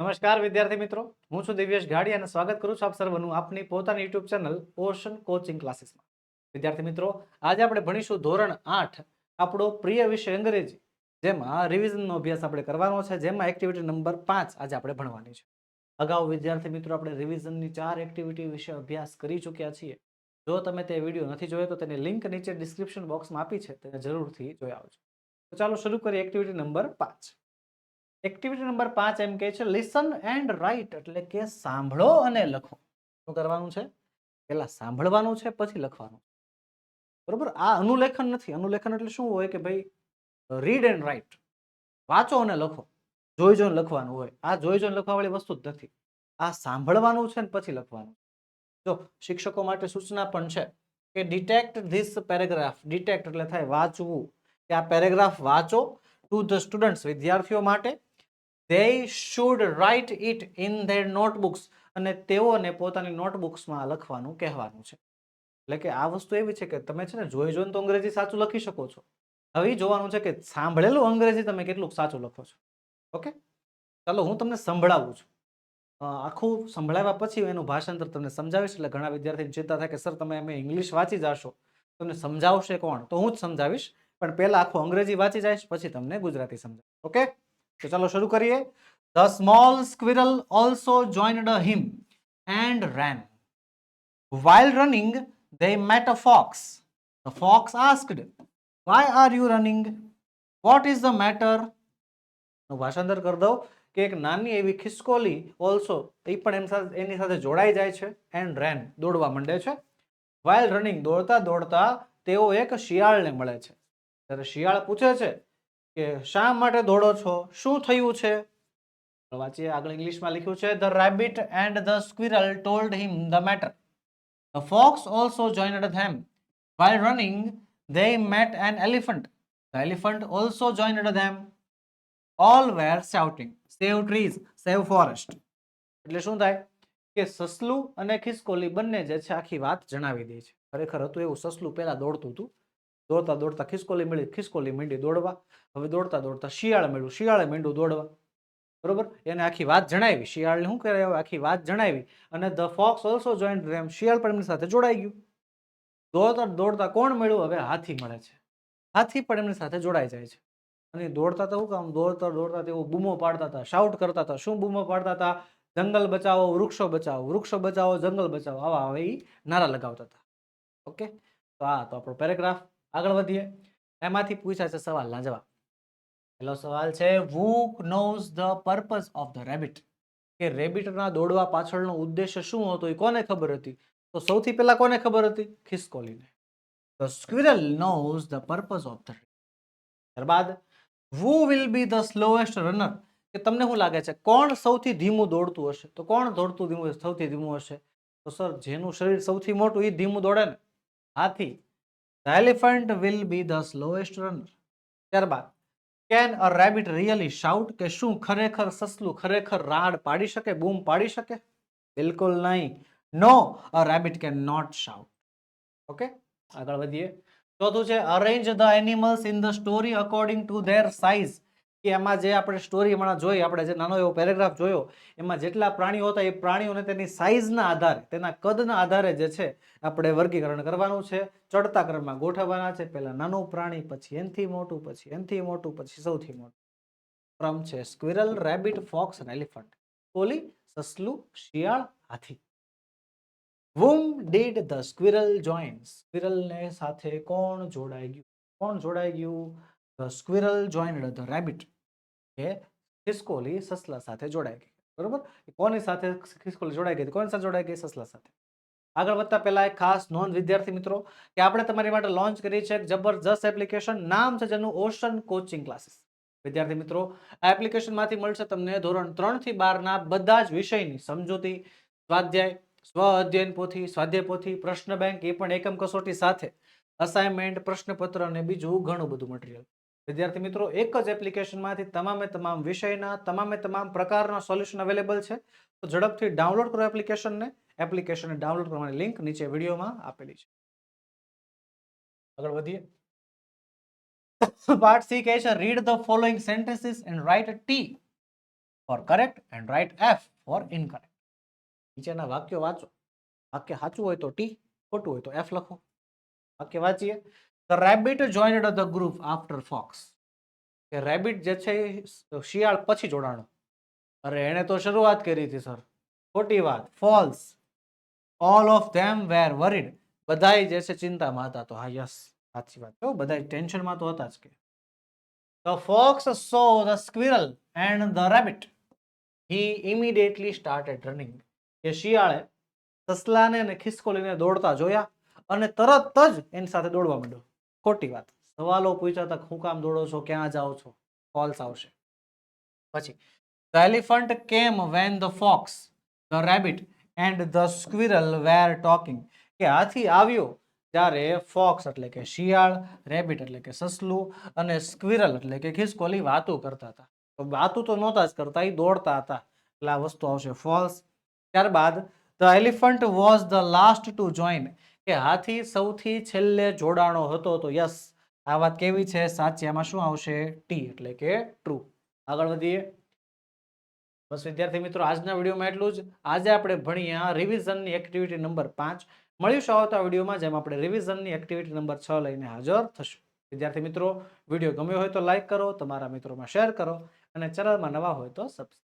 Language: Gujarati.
નમસ્કાર, વિદ્યાર્થી મિત્રો. હું છું દિવ્યેશ ગાડી અને સ્વાગત કરું છું આપ સર્વનું આપની પોતાની યુટ્યુબ ચેનલ ઓશન કોચિંગ ક્લાસીસમાં વિદ્યાર્થી મિત્રો, આજે આપણે ભણીશું ધોરણ આઠ, આપણો પ્રિય વિષય અંગ્રેજી. જેમાં રિવિઝનનો અભ્યાસ આપણે કરવાનો છે, જેમાં એક્ટિવિટી નંબર પાંચ આજે આપણે ભણવાની છે. અગાઉ વિદ્યાર્થી મિત્રો, આપણે રિવિઝનની ચાર એક્ટિવિટી વિશે અભ્યાસ કરી ચૂક્યા છીએ. જો તમે તે વીડિયો નથી જોયો તો તેની લિંક નીચે ડિસ્ક્રિપ્શન બોક્સમાં આપી છે, તેને જરૂરથી જોઈ આવજો. તો ચાલો શરૂ કરીએ એક્ટિવિટી નંબર પાંચ. એક્ટિવિટી નંબર પાંચ એમ કહે છે લિસન એન્ડ રાઇટ એટલે કે સાંભળો અને લખો. શું કરવાનું છે? પહેલા સાંભળવાનું છે, પછી લખવાનું. બરોબર? આ અનુલેખન નથી. અનુલેખન એટલે શું હોય કે ભાઈ રીડ એન્ડ રાઇટ વાંચો અને લખો. જોઈ જોઈને લખવાનું હોય. આ જોઈ જોઈને લખવાવાળી વસ્તુ જ નથી. આ સાંભળવાનું છે ને પછી લખવાનું. જો, શિક્ષકો માટે સૂચના પણ છે કે ડિટેક્ટ ધીસ પેરેગ્રાફ ડિટેક્ટ એટલે થાય વાંચવું. કે આ પેરેગ્રાફ વાંચો ટુ ધ સ્ટુડન્ટ્સ વિદ્યાર્થીઓ માટે they should write it in their notebooks અને તેઓને પોતાની નોટબુક્સમાં લખવાનું કહેવાનું છે. એટલે કે આ વસ્તુ એવી છે કે તમે છે ને જોઈ જોઈને તો અંગ્રેજી સાચું લખી શકો છો. હવે જોવાનું છે કે સાંભળેલું અંગ્રેજી તમે કેટલું સાચું લખો છો. ઓકે? ચાલો હું તમને સંભળાવું છું. આખું સંભળાવ્યા પછી એનું ભાષાંતર તમને સમજાવીશ એટલે ઘણા વિદ્યાર્થીને ચિંતા થાય કે સર, તમે અમે ઇંગ્લિશ વાંચી જાશો. તમને સમજાવશે કોણ? તો હું જ સમજાવીશ. પણ પહેલાં આખું અંગ્રેજી વાંચી જઈશ, પછી તમને ગુજરાતી સમજાવીશ. ઓકે? તો ચાલો શરૂ કરીએ. The small squirrel also joined him and ran while running, they met a fox. The fox asked, why are you running? What is the matter? ભાષાંતર કરી દઉં કે એક નાની એવી ખિસકોલી ઓલ્સો એ પણ એમ સાથે એની સાથે જોડાઈ જાય છે એન્ડ રેન દોડવા માંડે છે. વાઇલ રનિંગ દોડતા દોડતા તેઓ એક શિયાળને મળે છે. ત્યારે શિયાળ પૂછે છે કે શા માટે દોડો છો? શું થયું છે? વાંચીએ, આગળ ઇંગ્લિશમાં લખ્યું છે the rabbit and the squirrel told him the matter the fox also joined them while running they met an elephant the elephant also joined them all were shouting save trees save forest એટલે શું થાય? કે સસલું અને ખિસકોલી બંને જે છે આખી વાત જણાવી દે છે. ખરેખર હતું એવું સસલું પહેલાં દોડતું હતું. દોડતા દોડતા ખિસકોલી મળી ખિસકોલી મીંડી દોડવા. હવે દોડતા દોડતા શિયાળ મળ્યું શિયાળે મીંડું દોડવા. બરોબર? એને આખી વાત જણાવી. શિયાળને શું કરે આખી વાત જણાવી. અને the fox also joined them શિયાળ પણ એમની સાથે જોડાઈ ગયું. દોડતા દોડતા કોણ મળ્યું હવે હાથી મળે છે. હાથી પણ એમની સાથે જોડાઈ જાય છે. અને દોડતા તો શું કામ? દોડતા દોડતા તેઓ બૂમો પાડતા હતા શાઉટ કરતા હતા. શું બૂમો પાડતા હતા? જંગલ બચાવો, વૃક્ષો બચાવો. વૃક્ષો બચાવો, જંગલ બચાવો. આવા હવે એ નારા લગાવતા હતા. ઓકે? તો આ તો આપણો પેરેગ્રાફ. આગળ વધીએ. એમાંથી પૂછાય છે સવાલના જવાબ. પહેલો સવાલ છે who knows the purpose of the rabbit કે રેબિટના દોડવા પાછળનો ઉદ્દેશ્ય શું હતો એ કોને ખબર હતી? તો સૌથી પહેલા કોને ખબર હતી? ખિસકોલીને. The squirrel knows the purpose of the ત્યારબાદ who will be the slowest runner કે તમને શું લાગે છે? કોણ સૌથી ધીમું દોડતું હશે? તો કોણ દોડતું ધીમું સૌથી ધીમું હશે? તો સર, જેનું શરીર સૌથી મોટું એ ધીમું દોડે ને? હાથી. The elephant will be the slowest runner ત્યારબાદ can a rabbit really shout કે શું ખરેખર સસલું ખરેખર રાડ પાડી શકે, બૂમ પાડી શકે? બિલકુલ નહીં. No a rabbit can not shout okay આગળ વધીએ. ચોથું છે arrange the animals in the story according to their size કે એમાં જે આપણે સ્ટોરી હમણાં જોઈ, આપણે જે નાનો એવો પેરેગ્રાફ જોયો, એમાં જેટલા પ્રાણીઓ હતા, એ પ્રાણીઓને તેની સાઇઝના આધારે, તેના કદના આધારે જે છે, આપણે વર્ગીકરણ કરવાનું છે, ચડતા ક્રમમાં ગોઠવવાના છે. પહેલાં નાનું પ્રાણી, પછી એનથી મોટું, પછી એનથી મોટું, પછી સૌથી મોટું. ક્રમ છે સ્ક્વિરલ રેબિટ ફોક્સ અને એલિફન્ટ કોલી, સસલું, શિયાળ, હાથી. Whom did the squirrel join? સ્ક્વિરલને સાથે કોણ જોડાઈ ગયું? કોણ જોડાઈ ગયું? The squirrel joined the rabbit કે ખિસકોલી સસલા સાથે જોડાઈ ગઈ. બરોબર? કોની સાથે ખિસકોલી જોડાઈ ગઈ? કોની સાથે જોડાઈ ગઈ? સસલા સાથે. આગળ વધતા પહેલા એક ખાસ નોંધ, વિદ્યાર્થી મિત્રો, કે આપણે તમારી માટે લોન્ચ કરી છે જબરજસ્ત એપ્લિકેશન નામ છે જેનું ઓશન કોચિંગ ક્લાસીસ વિદ્યાર્થી મિત્રો, આ એપ્લિકેશનમાંથી મળશે તમને ધોરણ ત્રણથી બારના બધા જ વિષયની સમજૂતી, સ્વાધ્યાય, સ્વ અધ્યયન પોથી, સ્વાધ્યાય પોથી, પ્રશ્ન બેંક એ પણ એકમ કસોટી સાથે. અસાઇનમેન્ટ પ્રશ્નપત્ર અને બીજું ઘણું બધું મટીરિયલ વિદ્યાર્થી મિત્રો, એક જ એપ્લિકેશનમાંથી તમામે તમામ વિષયના, તમામે તમામ પ્રકારના સોલ્યુશન અવેલેબલ છે. તો ઝડપથી ડાઉનલોડ કરો એપ્લિકેશનને એપ્લિકેશનને ડાઉનલોડ કરવાની લિંક નીચે વિડીયોમાં આપેલી છે. આગળ વધીએ. પાર્ટ સી કહે છે read the following sentences and write T for correct and write F for incorrect નીચેના વાક્યો વાંચો. વાક્ય સાચું હોય તો ટી ખોટું હોય તો એફ લખો. વાક્ય વાંચીએ. The rabbit joined the group after fox કે રેબિટ જે છે શિયાળ પછી જોડાણો. અરે એણે તો શરૂઆત કરી હતી સર ખોટી વાત. False all of them were worried બધાય જે છે ચિંતામાં હતા તો, હા યસ સાચી વાત. જો બધાય ટેન્શનમાં તો હતા જ કે. The fox saw the squirrel and the rabbit he immediately started running કે શિયાળે સસલાને અને ખિસકોલીને દોડતા જોયા અને તરત જ એની સાથે દોડવા માંડ્યો. ખોટી વાત. સવાલો પૂછ્યા હતા શું કામ દોડો છો? ક્યાં જાઓ છો? ફોલ્સ આવશે. પછી the elephant came when the fox the rabbit and the squirrel were talking કે હાથી આવ્યો ત્યારે ફોક્સ એટલે કે શિયાળ રેબિટ એટલે કે સસલું અને સ્ક્વિરલ એટલે કે ખિસકોલી વાતો કરતા હતા. તો વાતો તો નહોતા જ કરતા એ દોડતા હતા. એટલે આ વસ્તુ આવશે ફોલ્સ ત્યારબાદ the elephant was the last to join કે હાથી સૌથી છેલ્લે જોડાણો હતો તો યસ, આ વાત કેવી છે? સાચી, આમાં શું આવશે? ટી, એટલે કે ટ્રુ આગળ વધીએ. બસ વિદ્યાર્થી મિત્રો, આજના વિડીયોમાં એટલું જ. આજે આપણે ભણ્યા રિવિઝનની એક્ટિવિટી નંબર પાંચ. મળીશું આવતા વિડીયોમાં જેમ આપણે રિવિઝનની એક્ટિવિટી નંબર છ લઈને હાજર થશું. વિદ્યાર્થી મિત્રો, વીડિયો ગમ્યો હોય તો લાઇક કરો, તમારા મિત્રોમાં શેર કરો અને ચેનલમાં નવા હોય તો સબસ્ક્રાઈબ